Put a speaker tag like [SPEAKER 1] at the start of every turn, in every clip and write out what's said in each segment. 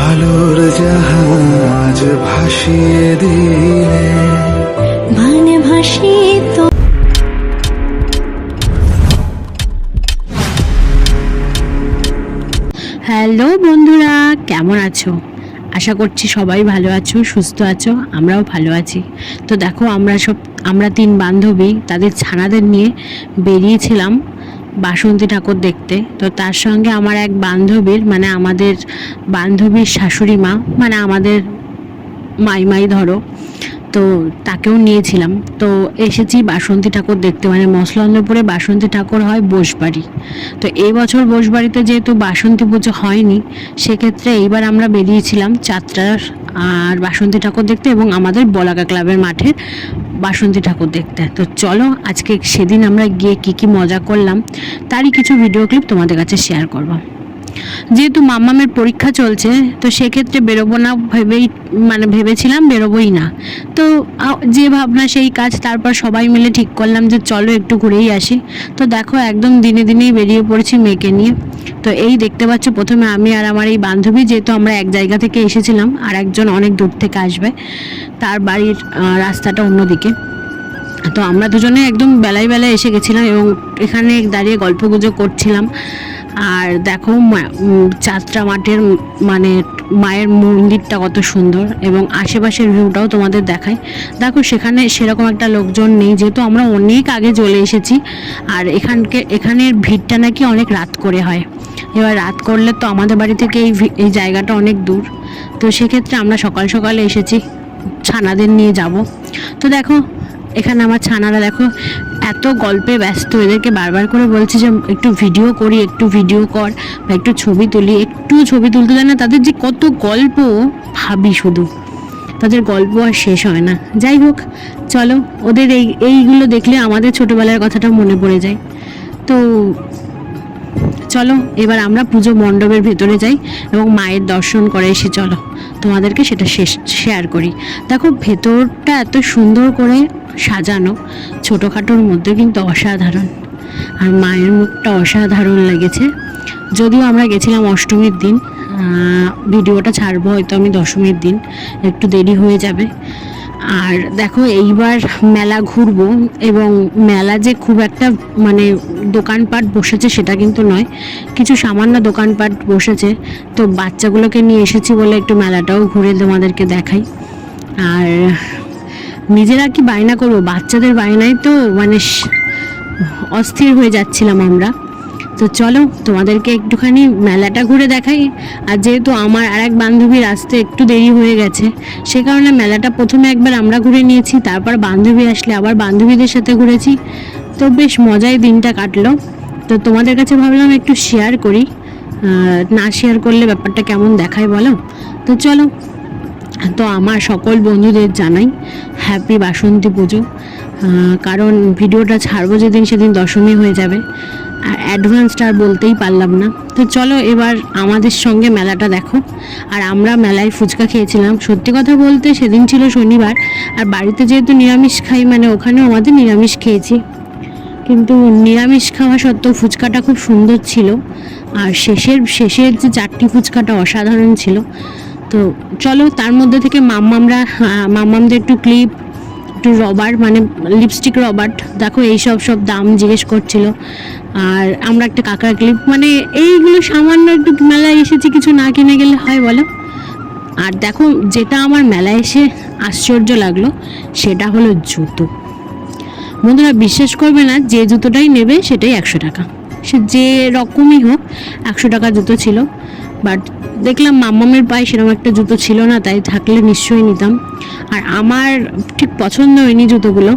[SPEAKER 1] আলোর জাহাজ ভাসিয়ে দিলে
[SPEAKER 2] হ্যালো বন্ধুরা, কেমন আছো? আশা করছি সবাই ভালো আছো, সুস্থ আছো, আমরাও ভালো আছি। তো দেখো, আমরা সব, আমরা তিন বান্ধবী, তাদের ছানাদের নিয়ে বেরিয়েছিলাম বাসন্তী ঠাকুর দেখতে। তো তার সঙ্গে আমার এক বান্ধবীর মানে আমাদের বান্ধবীর শাশুড়ি মা মানে আমাদের মাইমাই ধরো তো তাকেও নিয়েছিলাম। তো এসেছি বাসন্তী ঠাকুর দেখতে। মানে মসলন্দপুরে বাসন্তী ঠাকুর হয় বোসবাড়ি। তো এই বছর বোসবাড়িতে যেহেতু বাসন্তী পুজো হয়নি, সেক্ষেত্রে এইবার আমরা বেরিয়েছিলাম চাত্রার আর বাসন্তী ঠাকুর দেখতে এবং আমাদের বলাকা ক্লাবের মাঠের বাসন্তী ঠাকুর দেখতে। তো চলো আজকে সেদিন আমরা গিয়ে কী কী মজা করলাম, তারই কিছু ভিডিও ক্লিপ তোমাদের কাছে শেয়ার করব। যেহেতু মাম্মামের পরীক্ষা চলছে, তো সেক্ষেত্রে বেরোবো না ভেবেই মানে ভেবেছিলাম বেরোবোই না। তো যে ভাবনা সেই কাজ, তারপর সবাই মিলে ঠিক করলাম যে চলো একটু ঘুরেই আসি। তো দেখো একদম দিনে দিনেই বেরিয়ে পড়েছি মেয়েকে নিয়ে। তো এই দেখতে পাচ্ছ প্রথমে আমি আর আমার এই বান্ধবী, যেহেতু আমরা এক জায়গা থেকে এসেছিলাম, আর একজন অনেক দূর থেকে আসবে, তার বাড়ির রাস্তাটা অন্যদিকে। তো আমরা দুজনে একদম বেলায় বেলায় এসে গেছিলাম এবং এখানে দাঁড়িয়ে গল্প গুজব করছিলাম। আর দেখো যাত্রা মাঠের মানে মায়ের মন্দিরটা কত সুন্দর এবং আশেপাশের ভিউটাও তোমাদের দেখায় দেখো সেখানে সেরকম একটা লোকজন নেই, যেহেতু আমরা অনেক আগে চলে এসেছি, আর এখানকে, এখানের ভিড়টা নাকি অনেক রাত করে হয়। এবার রাত করলে তো আমাদের বাড়ি থেকে এই এই জায়গাটা অনেক দূর। তো সেক্ষেত্রে আমরা সকাল সকালে এসেছি, ছানাদের নিয়ে যাব। তো দেখো এখানে আমার ছানারা দেখো এত গল্পে ব্যস্ত, এদেরকে বারবার করে বলছি যে একটু ভিডিও করি, একটু ভিডিও কর বা একটু ছবি তুলি, একটু ছবি তুলতে দেয় না, তাদের যে কত গল্প ভাবি শুধু। তাদের গল্প আর শেষ হয় না। যাই হোক, চলো, ওদের এই, এইগুলো দেখলে আমাদের ছোটোবেলার কথাটা মনে পড়ে যায়। তো চলো, এবার আমরা পুজো মণ্ডপের ভেতরে যাই এবং মায়ের দর্শন করে এসে চলো। তোমাদেরকে সেটা শেষ শেয়ার করি। দেখো, ভেতরটা এত সুন্দর করে সাজানো, ছোটোখাটোর মধ্যে কিন্তু অসাধারণ। আর মায়ের মুখটা অসাধারণ লেগেছে। যদিও আমরা গেছিলাম অষ্টমীর দিন ভিডিওটা ছাড়বো হয়তো আমি দশমীর দিন, একটু দেরি হয়ে যাবে। আর দেখো, এইবার মেলা ঘুরবো এবং মেলা যে খুব একটা মানে দোকানপাট বসেছে সেটা কিন্তু নয়, কিছু সামান্য দোকানপাট বসেছে। তো বাচ্চাগুলোকে নিয়ে এসেছি বলে একটু মেলাটাও ঘুরে তোমাদেরকে দেখাই। আর নিজেরা কি বায়না করব? বাচ্চাদের বায়নায় তো মানে অস্থির হয়ে যাচ্ছিলাম আমরা। তো চলো, তোমাদেরকে একটুখানি মেলাটা ঘুরে দেখাই। আর যেহেতু আমার আর এক বান্ধবীর আসতে একটু দেরি হয়ে গেছে, সে কারণে মেলাটা প্রথমে একবার আমরা ঘুরে নিয়েছি, তারপর বান্ধবী আসলে আবার বান্ধবীদের সাথে ঘুরেছি। তো বেশ মজায় দিনটা কাটলো। তো তোমাদের কাছে ভাবলাম একটু শেয়ার করি। না শেয়ার করলে ব্যাপারটা কেমন দেখায় বলো? তো চলো তো আমার সকল বন্ধুদের জানাই হ্যাপি বাসন্তী পুজো। কারণ ভিডিওটা ছাড়বো যেদিন সেদিন দশমী হয়ে যাবে। আর অ্যাডভান্সটা আর বলতেই পারলাম না। তো চলো এবার আমাদের সঙ্গে মেলাটা দেখো। আর আমরা মেলায় ফুচকা খেয়েছিলাম। সত্যি কথা বলতে সেদিন ছিল শনিবার। আর বাড়িতে যেহেতু নিরামিষ খাই মানে ওখানেও আমাদের নিরামিষ খেয়েছি। কিন্তু নিরামিষ খাওয়া সত্ত্বেও ফুচকাটা খুব সুন্দর ছিল। আর শেষের শেষের যে চারটি ফুচকাটা অসাধারণ ছিল। তো চলো তার মধ্যে থেকে মাম্মামরা মাম্মামদের একটু ক্লিপ একটু রবার মানে লিপস্টিক রবার দেখো এইসব সব দাম জিজ্ঞেস করছিল। আর আমরা একটা কাকার ক্লিপ মানে এইগুলো সামান্য একটু মেলায় এসেছি, কিছু না কিনে গেলে হয় বলো? আর দেখো যেটা আমার মেলায় এসে আশ্চর্য লাগল, সেটা হলো জুতো। বন্ধুরা বিশ্বাস করবে না, যে জুতোটাই নেবে সেটাই একশো টাকা। সে যে রকমই হোক, একশো টাকা জুতো ছিল। বাট দেখলাম মাম্মামের পায়ে সেরকম একটা জুতো ছিল না, তাই থাকলে নিশ্চয়ই নিতাম। আর আমার ঠিক পছন্দ হয়নি জুতোগুলো।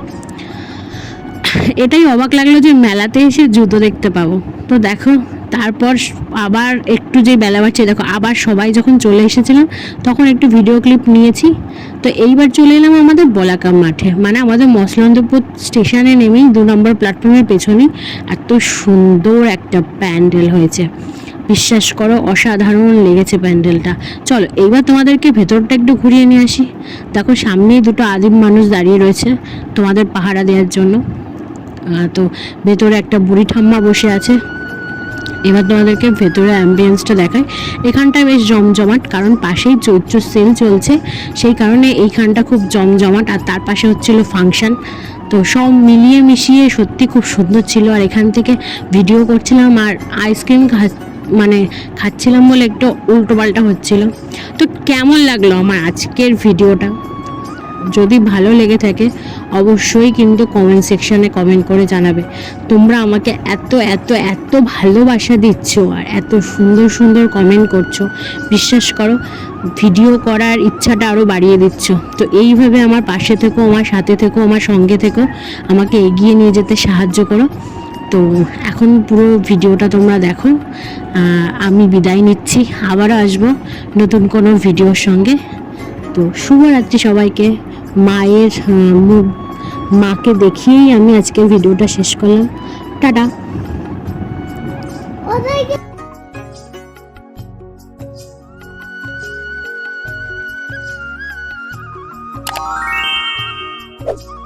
[SPEAKER 2] এটাই অবাক লাগল যে মেলাতে এসে জুতো দেখতে পাবো। তো দেখো, তারপর আবার একটু যে বেলা বাড়ছে, দেখো আবার সবাই যখন চলে এসেছিলাম, তখন একটু ভিডিও ক্লিপ নিয়েছি। তো এইবার চলে এলাম আমাদের বলাকাম মাঠে। মানে আমাদের মসলন্দপুর স্টেশনে নেমেই দু নম্বর প্ল্যাটফর্মের পেছনে এত সুন্দর একটা প্যান্ডেল হয়েছে। বিশ্বাস করো, অসাধারণ লেগেছে প্যান্ডেলটা। চলো, এইবার তোমাদেরকে ভেতরটা একটু ঘুরিয়ে নিয়ে আসি। দেখো, সামনেই দুটো আদিম মানুষ দাঁড়িয়ে রয়েছে তোমাদের পাহারা দেওয়ার জন্য। তো ভেতরে একটা বুড়ি ঠাম্মা বসে আছে। এবার তোমাদেরকে ভেতরে অ্যাম্বিয়েন্সটা দেখায় এখানটা বেশ জমজমাট, কারণ পাশেই চৈত্র সেল চলছে। সেই কারণে এইখানটা খুব জমজমাট, আর তার পাশে হচ্ছিল ফাংশন তো সব মিলিয়ে মিশিয়ে সত্যি খুব সুন্দর ছিল। আর এখান থেকে ভিডিও করছিলাম, আর আইসক্রিম মানে খাচ্ছিলাম বলে একটু উল্টো পাল্টা হচ্ছিল। তো কেমন লাগল আমার আজকের ভিডিওটা? যদি ভালো লেগে থাকে, অবশ্যই কিন্তু কমেন্ট সেকশনে কমেন্ট করে জানাবে। তোমরা আমাকে এত এত এত ভালোবাসা দিচ্ছ আর এত সুন্দর সুন্দর কমেন্ট করছ। বিশ্বাস করো ভিডিও করার ইচ্ছাটা আরও বাড়িয়ে দিচ্ছ। তো এইভাবে আমার পাশে থেকো, আমার সাথে থেকো, আমার সঙ্গে থেকো। আমাকে এগিয়ে নিয়ে যেতে সাহায্য করো। তো এখন পুরো ভিডিওটা তোমরা দেখো। আমি বিদায় নিচ্ছি, আবারও আসব নতুন কোনো ভিডিওর সঙ্গে। তো শুভরাত্রি সবাইকে। মায়ের মুখ, মাকে দেখিয়েই আমি আজকের ভিডিওটা শেষ করলাম। টাটা। you